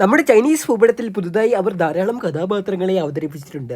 നമ്മുടെ ചൈനീസ് ഭൂപടത്തിൽ പുതുതായി അവർ ധാരാളം കഥാപാത്രങ്ങളെ അവതരിപ്പിച്ചിട്ടുണ്ട്.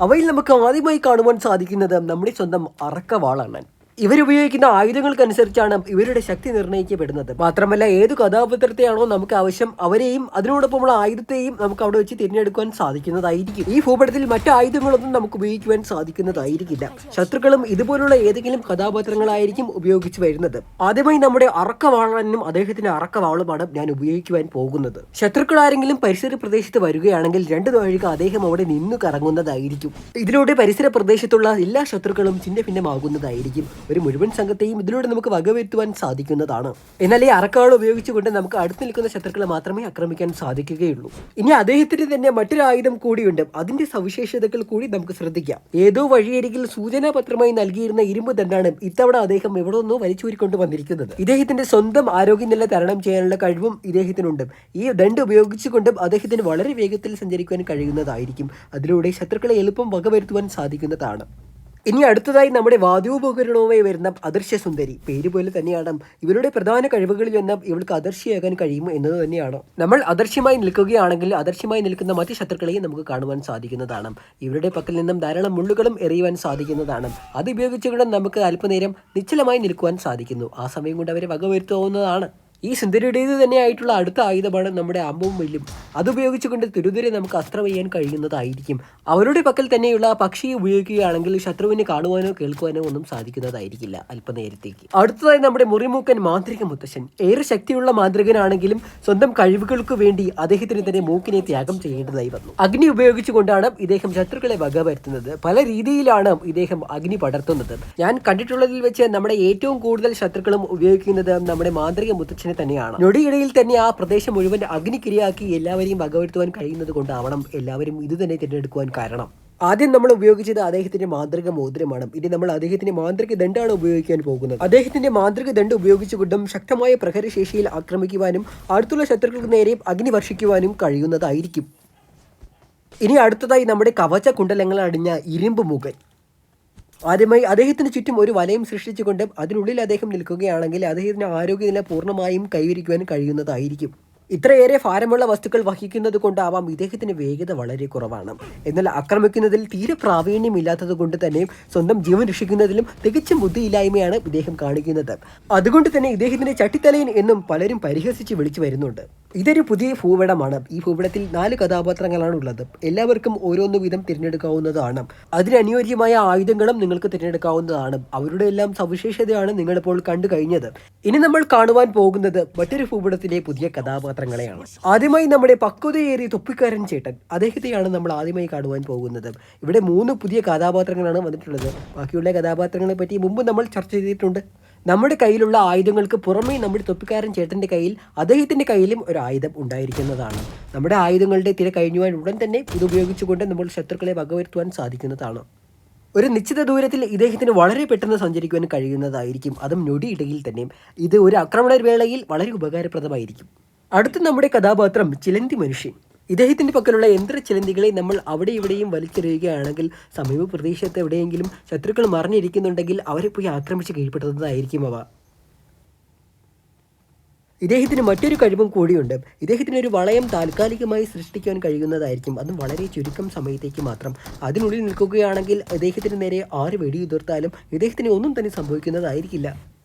അവയിൽ നമുക്ക് ആദ്യമായി കാണുവാൻ സാധിക്കുന്നത് നമ്മുടെ സ്വന്തം അറക്കവാളാണ്. ഇവരുപയോഗിക്കുന്ന ആയുധങ്ങൾക്കനുസരിച്ചാണ് ഇവരുടെ ശക്തി നിർണയിക്കപ്പെടുന്നത് മാത്രമല്ല ഏത് കഥാപാത്രത്തെയാണോ നമുക്ക് ആവശ്യം അവരെയും അതിനോടൊപ്പമുള്ള ആയുധത്തെയും നമുക്ക് അവിടെ വെച്ച് തിരഞ്ഞെടുക്കുവാൻ സാധിക്കുന്നതായിരിക്കും. ഈ ഭൂപടത്തിൽ മറ്റു ആയുധങ്ങളൊന്നും നമുക്ക് ഉപയോഗിക്കുവാൻ സാധിക്കുന്നതായിരിക്കില്ല. ശത്രുക്കളും ഇതുപോലുള്ള ഏതെങ്കിലും കഥാപാത്രങ്ങളായിരിക്കും ഉപയോഗിച്ചു വരുന്നത്. ആദ്യമായി നമ്മുടെ അറക്കവാളനും അദ്ദേഹത്തിന്റെ അറക്കവാളുമാണ് ഞാൻ ഉപയോഗിക്കുവാൻ പോകുന്നത്. ശത്രുക്കൾ ആരെങ്കിലും പരിസര പ്രദേശത്ത് വരികയാണെങ്കിൽ രണ്ടു വഴിക്ക് അദ്ദേഹം അവിടെ നിന്നു കറങ്ങുന്നതായിരിക്കും. ഇതിലൂടെ പരിസര പ്രദേശത്തുള്ള എല്ലാ ശത്രുക്കളും ചിന്ന ഭിന്നമാകുന്നതായിരിക്കും ഒരു മുഴുവൻ സംഘത്തെയും ഇതിലൂടെ നമുക്ക് വകവരുത്തുവാൻ സാധിക്കുന്നതാണ്. എന്നാൽ ഈ അറക്കാട് ഉപയോഗിച്ചുകൊണ്ട് നമുക്ക് അടുത്ത് നിൽക്കുന്ന ശത്രുക്കളെ മാത്രമേ ആക്രമിക്കാൻ സാധിക്കുകയുള്ളൂ. ഇനി അദ്ദേഹത്തിന് തന്നെ മറ്റൊരു ആയുധം കൂടിയുണ്ട്. അതിന്റെ സവിശേഷതകൾ കൂടി നമുക്ക് ശ്രദ്ധിക്കാം. ഏതോ വഴിയരികിൽ സൂചനാപത്രമായി നൽകിയിരുന്ന ഇരുമ്പ് ദണ്ഡാണ് ഇത്തവണ അദ്ദേഹം എവിടെ നിന്നോ വലിച്ചൂരിക്കൊണ്ട് വന്നിരിക്കുന്നത്. ഇദ്ദേഹത്തിന്റെ സ്വന്തം ആരോഗ്യനില തരണം ചെയ്യാനുള്ള കഴിവും ഇദ്ദേഹത്തിനുണ്ട്. ഈ ദണ്ട് ഉപയോഗിച്ചുകൊണ്ടും അദ്ദേഹത്തിന് വളരെ വേഗത്തിൽ സഞ്ചരിക്കുവാൻ കഴിയുന്നതായിരിക്കും. അതിലൂടെ ശത്രുക്കളെ എളുപ്പം വകവരുത്തുവാൻ സാധിക്കുന്നതാണ്. ഇനി അടുത്തതായി നമ്മുടെ വാദ്യോപകരണവുമായി വരുന്ന അദൃശ്യ സുന്ദരി. പേര് പോലെ തന്നെയാണ്. ഇവരുടെ പ്രധാന കഴിവുകളിൽ ഒന്ന് ഇവൾക്ക് അദർശിയാകാൻ കഴിയും എന്നത് തന്നെയാണ്. നമ്മൾ അദർശ്യമായി നിൽക്കുകയാണെങ്കിൽ അദർശ്യമായി നിൽക്കുന്ന മറ്റ് ശത്രുക്കളെയും നമുക്ക് കാണുവാൻ സാധിക്കുന്നതാണ്. ഇവരുടെ പക്കൽ നിന്നും ധാരാളം മുള്ളുകളും എറിയുവാൻ സാധിക്കുന്നതാണ്. അത് ഉപയോഗിച്ചുകൊണ്ട് നമുക്ക് അല്പനേരം നിശ്ചലമായി നിൽക്കുവാൻ സാധിക്കുന്നു. ആ സമയം കൊണ്ട് അവരെ വകവരുത്താവുന്നതാണ്. ഈ സുന്ദരിയുടേത് തന്നെയായിട്ടുള്ള അടുത്ത ആയുധമാണ് നമ്മുടെ അമ്പും വില്ലും. അതുപയോഗിച്ചുകൊണ്ട് തുരുതുരെ നമുക്ക് അസ്ത്രം ചെയ്യാൻ കഴിയുന്നതായിരിക്കും. അവരുടെ പക്കൽ തന്നെയുള്ള പക്ഷിയെ ഉപയോഗിക്കുകയാണെങ്കിൽ ശത്രുവിനെ കാണുവാനോ കേൾക്കുവാനോ ഒന്നും സാധിക്കുന്നതായിരിക്കില്ല അല്പനേരത്തേക്ക്. അടുത്തതായി നമ്മുടെ മുറിമൂക്കൻ മാന്ത്രിക മുത്തശ്ശൻ. ഏറെ ശക്തിയുള്ള മാന്ത്രികനാണെങ്കിലും സ്വന്തം കഴിവുകൾക്ക് വേണ്ടി അദ്ദേഹത്തിന് തന്നെ മൂക്കിനെ ത്യാഗം ചെയ്യേണ്ടതായി വന്നു. അഗ്നി ഉപയോഗിച്ചുകൊണ്ടാണ് ഇദ്ദേഹം ശത്രുക്കളെ വകവരുത്തുന്നത്. പല രീതിയിലാണ് ഇദ്ദേഹം അഗ്നി പടർത്തുന്നത്. ഞാൻ കണ്ടിട്ടുള്ളതിൽ വെച്ച് നമ്മുടെ ഏറ്റവും കൂടുതൽ ശത്രുക്കളും ഉപയോഗിക്കുന്നത് നമ്മുടെ മാന്ത്രിക മുത്തച്ഛനെ തന്നെയാണ്. ഞൊടിയിടയിൽ തന്നെ ആ പ്രദേശം മുഴുവൻ അഗ്നിക്കിരയാക്കി എല്ലാവരെയും വകവരുത്തുവാൻ കഴിയുന്നത് കൊണ്ടാവണം എല്ലാവരും ഇത് തന്നെ തിരഞ്ഞെടുക്കുവാൻ കാരണം. ആദ്യം നമ്മൾ ഉപയോഗിച്ചത് അദ്ദേഹത്തിന്റെ മാന്ത്രിക മോതിരമാണ്. ഇനി നമ്മൾ അദ്ദേഹത്തിന്റെ മാന്ത്രിക ദണ്ഡാണ് ഉപയോഗിക്കാൻ പോകുന്നത്. അദ്ദേഹത്തിന്റെ മാന്ത്രിക ദണ്ഡ് ഉപയോഗിച്ചുകൊണ്ടും ശക്തമായ പ്രഹരശേഷിയിൽ ആക്രമിക്കുവാനും അടുത്തുള്ള ശത്രുക്കൾക്ക് നേരെ അഗ്നി വർഷിക്കുവാനും കഴിയുന്നതായിരിക്കും. ഇനി അടുത്തതായി നമ്മുടെ കവച കുണ്ടലങ്ങൾ അടിഞ്ഞ ഇരുമ്പ് മുഖൻ ആദ്യമായി അദ്ദേഹത്തിന് ചുറ്റും ഒരു വലയം സൃഷ്ടിച്ചുകൊണ്ട് അതിനുള്ളിൽ അദ്ദേഹം നിൽക്കുകയാണെങ്കിൽ അദ്ദേഹത്തിന് ആരോഗ്യനില പൂർണമായും കൈവരിക്കുവാൻ കഴിയുന്നതായിരിക്കും. ഇത്രയേറെ ഭാരമുള്ള വസ്തുക്കൾ വഹിക്കുന്നത് കൊണ്ടാവാം ഇദ്ദേഹത്തിന് വേഗത വളരെ കുറവാണ്. എന്നാൽ ആക്രമിക്കുന്നതിൽ തീരെ പ്രാവീണ്യമില്ലാത്തത് കൊണ്ട് തന്നെ സ്വന്തം ജീവൻ രക്ഷിക്കുന്നതിലും തികച്ചും ബുദ്ധിയില്ലായ്മയാണ് ഇദ്ദേഹം കാണിക്കുന്നത്. അതുകൊണ്ട് തന്നെ ഇദ്ദേഹത്തിന്റെ ചട്ടിത്തലയൻ എന്നും പലരും പരിഹസിച്ച് വിളിച്ചു വരുന്നുണ്ട്. ഇതൊരു പുതിയ ഭൂപടമാണ്. ഈ ഭൂപടത്തിൽ നാല് കഥാപാത്രങ്ങളാണ് ഉള്ളത് എല്ലാവർക്കും ഓരോന്ന് വീതം തിരഞ്ഞെടുക്കാവുന്നതാണ്. അതിനനുയോജ്യമായ ആയുധങ്ങളും നിങ്ങൾക്ക് തിരഞ്ഞെടുക്കാവുന്നതാണ്. അവരുടെ എല്ലാം സവിശേഷതയാണ് നിങ്ങളിപ്പോൾ കണ്ടു കഴിഞ്ഞത് ഇനി നമ്മൾ കാണുവാൻ പോകുന്നത് മറ്റൊരു ഭൂപടത്തിലെ പുതിയ കഥാപാത്രങ്ങളെയാണ് ആദ്യമായി നമ്മുടെ പക്വതയേറിയ തൊപ്പിക്കാരൻ ചേട്ടൻ അദ്ദേഹത്തെയാണ് നമ്മൾ ആദ്യമായി കാണുവാൻ പോകുന്നത്. ഇവിടെ മൂന്ന് പുതിയ കഥാപാത്രങ്ങളാണ് വന്നിട്ടുള്ളത്. ബാക്കിയുള്ള കഥാപാത്രങ്ങളെ പറ്റി മുമ്പ് നമ്മൾ ചർച്ച ചെയ്തിട്ടുണ്ട്. നമ്മുടെ കയ്യിലുള്ള ആയുധങ്ങൾക്ക് പുറമേ നമ്മുടെ തൊപ്പിക്കാരൻ ചേട്ടന്റെ കയ്യിൽ അദ്ദേഹത്തിന്റെ കയ്യിലും ഒരു ആയുധം ഉണ്ടായിരിക്കുന്നതാണ്. നമ്മുടെ ആയുധങ്ങളുടെ തിര കഴിഞ്ഞുവാൻ ഉടൻ തന്നെ ഇത് ഉപയോഗിച്ചുകൊണ്ട് നമ്മൾ ശത്രുക്കളെ വകവരുത്തുവാൻ സാധിക്കുന്നതാണ്. ഒരു നിശ്ചിത ദൂരത്തിൽ ഇദ്ദേഹത്തിന് വളരെ പെട്ടെന്ന് സഞ്ചരിക്കുവാൻ കഴിയുന്നതായിരിക്കും. അതും ഞൊടിയിടയിൽ തന്നെയും ഇത് ഒരു ആക്രമണ വേളയിൽ വളരെ ഉപകാരപ്രദമായിരിക്കും. അടുത്ത നമ്മുടെ കഥാപാത്രം ചിലന്തി മനുഷ്യൻ. ഇദ്ദേഹത്തിന്റെ പക്കലുള്ള യന്ത്ര ചിലന്തികളെ നമ്മൾ അവിടെ ഇവിടെയും വലിച്ചെറിയുകയാണെങ്കിൽ സമീപ പ്രദേശത്ത് എവിടെയെങ്കിലും ശത്രുക്കൾ മറിഞ്ഞിരിക്കുന്നുണ്ടെങ്കിൽ അവരെ പോയി ആക്രമിച്ച് കീഴ്പ്പെടുത്തുന്നതായിരിക്കും അവ. ഇദ്ദേഹത്തിന് മറ്റൊരു കഴിവും കൂടിയുണ്ട്. ഇദ്ദേഹത്തിന് ഒരു വളയം താൽക്കാലികമായി സൃഷ്ടിക്കാൻ കഴിയുന്നതായിരിക്കും. അതും വളരെ ചുരുക്കം സമയത്തേക്ക് മാത്രം. അതിനുള്ളിൽ നിൽക്കുകയാണെങ്കിൽ ഇദ്ദേഹത്തിന് നേരെ ആര് വെടിയുതിർത്താലും ഇദ്ദേഹത്തിന് ഒന്നും തന്നെ സംഭവിക്കുന്നതായിരിക്കില്ല.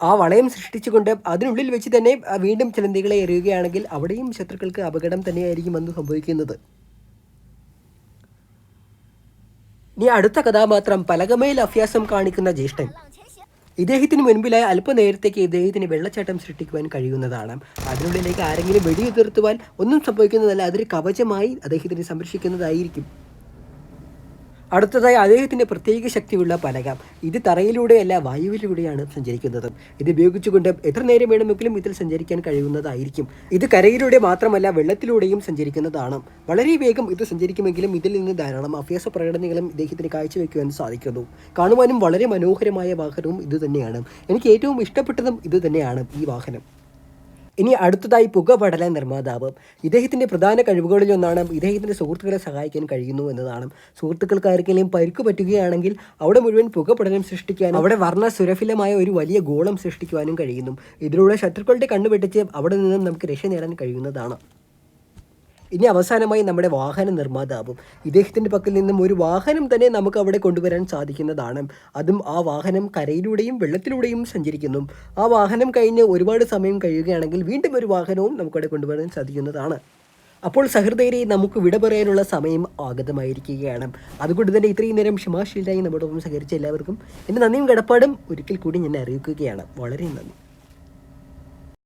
ആ വളയം സൃഷ്ടിച്ചുകൊണ്ട് അതിനുള്ളിൽ വെച്ച് തന്നെ വീണ്ടും ചിലന്തികളെ എറിയുകയാണെങ്കിൽ അവിടെയും ശത്രുക്കൾക്ക് അപകടം തന്നെയായിരിക്കും അന്ന് സംഭവിക്കുന്നത്. ഇനി അടുത്ത കഥാപാത്രം പലകമേൽ അഭ്യാസം കാണിക്കുന്ന ജ്യേഷ്ഠൻ. ഇദ്ദേഹത്തിന് മുൻപിലായി അല്പനേരത്തേക്ക് ഇദ്ദേഹത്തിന് വെള്ളച്ചാട്ടം സൃഷ്ടിക്കുവാൻ കഴിയുന്നതാണ്. അതിനുള്ളിലേക്ക് ആരെങ്കിലും വെടിയുതിർത്തുവാൻ ഒന്നും സംഭവിക്കുന്നതല്ല അതൊരു കവചമായി അദ്ദേഹത്തിന് സംരക്ഷിക്കുന്നതായിരിക്കും. അടുത്തതായി അദ്ദേഹത്തിന്റെ പ്രത്യേക ശക്തിയുള്ള പലക. ഇത് തറയിലൂടെയല്ല വായുവിലൂടെയാണ് സഞ്ചരിക്കുന്നത്. ഇത് ഉപയോഗിച്ചുകൊണ്ട് എത്ര നേരം വേണമെങ്കിലും ഇതിൽ സഞ്ചരിക്കാൻ കഴിയുന്നതായിരിക്കും. ഇത് കരയിലൂടെ മാത്രമല്ല വെള്ളത്തിലൂടെയും സഞ്ചരിക്കുന്നതാണ്. വളരെ വേഗം ഇത് സഞ്ചരിക്കുമെങ്കിലും ഇതിൽ നിന്ന് ധാരാളം അഭ്യാസ പ്രകടനങ്ങളും ഇദ്ദേഹത്തിന് കാഴ്ചവെക്കുവാൻ സാധിക്കുന്നു. കാണുവാനും വളരെ മനോഹരമായ വാഹനവും ഇത് തന്നെയാണ്. എനിക്ക് ഏറ്റവും ഇഷ്ടപ്പെട്ടതും ഇത് തന്നെയാണ് ഈ വാഹനം. ഇനി അടുത്തതായി പുകപടല നിർമ്മാതാവ്. ഇദ്ദേഹത്തിന്റെ പ്രധാന കഴിവുകളിലൊന്നാണ് ഇദ്ദേഹത്തിന്റെ സുഹൃത്തുക്കളെ സഹായിക്കാൻ കഴിയുന്നു എന്നതാണ്. സുഹൃത്തുക്കൾക്ക് ആർക്കെങ്കിലും പരിക്ക് പറ്റുകയാണെങ്കിൽ അവിടെ മുഴുവൻ പുകപടലം സൃഷ്ടിക്കാനും അവിടെ വർണ സുരഫിലമായ ഒരു വലിയ ഗോളം സൃഷ്ടിക്കുവാനും കഴിയുന്നു. ഇതിലൂടെ ശത്രുക്കളുടെ കണ്ണുപെട്ടിച്ച് അവിടെ നിന്നും നമുക്ക് രക്ഷ നേടാൻ കഴിയുന്നതാണ്. ഇനി അവസാനമായി നമ്മുടെ വാഹന നിർമ്മാതാവും. ഇദ്ദേഹത്തിന്റെ പക്കൽ നിന്നും ഒരു വാഹനം തന്നെ നമുക്ക് അവിടെ കൊണ്ടുവരാൻ സാധിക്കുന്നതാണ്. അതും ആ വാഹനം കരയിലൂടെയും വെള്ളത്തിലൂടെയും സഞ്ചരിക്കുന്നു. ആ വാഹനം കഴിഞ്ഞ് ഒരുപാട് സമയം കഴിയുകയാണെങ്കിൽ വീണ്ടും ഒരു വാഹനവും നമുക്കവിടെ കൊണ്ടുവരാൻ സാധിക്കുന്നതാണ്. അപ്പോൾ സഹൃദയരെ നമുക്ക് വിട പറയാനുള്ള സമയം ആഗതമായിരിക്കുകയാണ്. അതുകൊണ്ട് തന്നെ ഇത്രയും നേരം ക്ഷമാശീലായി നമ്മോടൊപ്പം സഹകരിച്ച എല്ലാവർക്കും എന്റെ നന്ദിയും കടപ്പാടും ഒരിക്കൽ കൂടി ഞാൻ അറിയിക്കുകയാണ്. വളരെ നന്ദി.